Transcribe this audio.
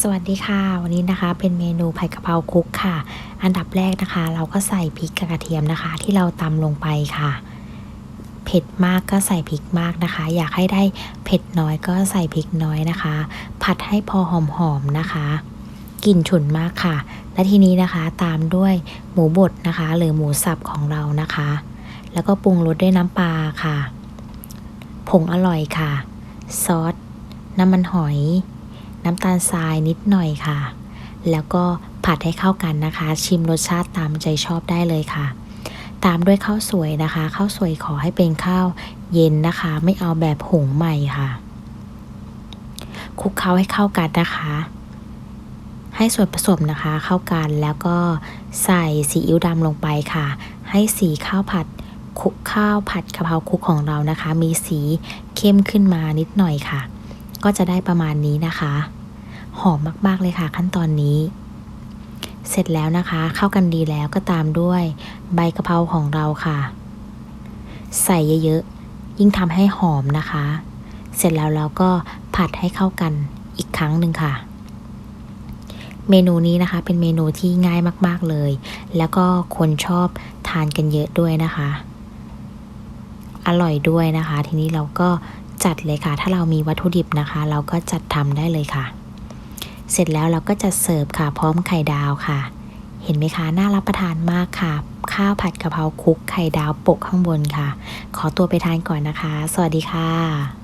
สวัสดีค่ะ วันนี้นะคะเป็นเมนูผัดกะเพราคุกค่ะ อันดับแรกนะคะ เราก็ใส่พริกกับกระเทียมนะคะ ที่เราตำลงไปค่ะ เผ็ดมากก็ใส่พริกมากนะคะ อยากให้ได้เผ็ดน้อยก็ใส่พริกน้อยนะคะ ผัดให้พอหอมๆนะคะกลิ่นฉุนมากค่ะ และทีนี้นะคะตามด้วยหมูบดนะคะ หรือหมูสับของเรานะคะ แล้วก็ปรุงรสด้วยน้ำปลาค่ะ ผงอร่อยค่ะ ซอส น้ำมันหอย น้ำตาลทรายนิดหน่อยค่ะ แล้วก็ผัดให้เข้ากันนะคะ ชิมรสชาติตามใจชอบได้เลยค่ะ ตามด้วยข้าวสวยนะคะข้าวสวยขอให้เป็นข้าวเย็นนะคะ ไม่เอาแบบหุงใหม่ค่ะคลุกเคล้าให้เข้ากันนะคะ ให้ส่วนผสมนะคะเข้ากันแล้วก็ใส่ซีอิ๊วดำลงไปค่ะ ให้สีข้าวผัดคลุกข้าวผัดกะเพราคุกของเรานะคะ มีสีเข้มขึ้นมานิดหน่อยค่ะ ก็จะได้ประมาณนี้นะคะ หอมมากๆเลยค่ะขั้นตอนนี้ เสร็จแล้วนะคะ เข้ากันดีแล้วก็ตามด้วยใบกะเพราของเราค่ะ ใส่เยอะๆ ยิ่งทำให้หอมนะคะ เสร็จแล้วเราก็ผัดให้เข้ากันอีกครั้งหนึ่งค่ะเมนูนี้นะคะเป็นเมนูที่ง่ายมาก ๆ เลย แล้วก็คนชอบทานกันเยอะด้วยนะคะ อร่อยด้วยนะคะ ทีนี้เราก็ จัดเลยค่ะ ถ้าเรามีวัตถุดิบนะคะ เราก็จัดทำได้เลยค่ะ เสร็จแล้วเราก็จะเสิร์ฟค่ะ พร้อมไข่ดาวค่ะ เห็นไหมคะน่ารับประทานมากค่ะ ข้าวผัดกะเพราคลุกไข่ดาวโปะข้างบนค่ะ ขอตัวไปทานก่อนนะคะ สวัสดีค่ะ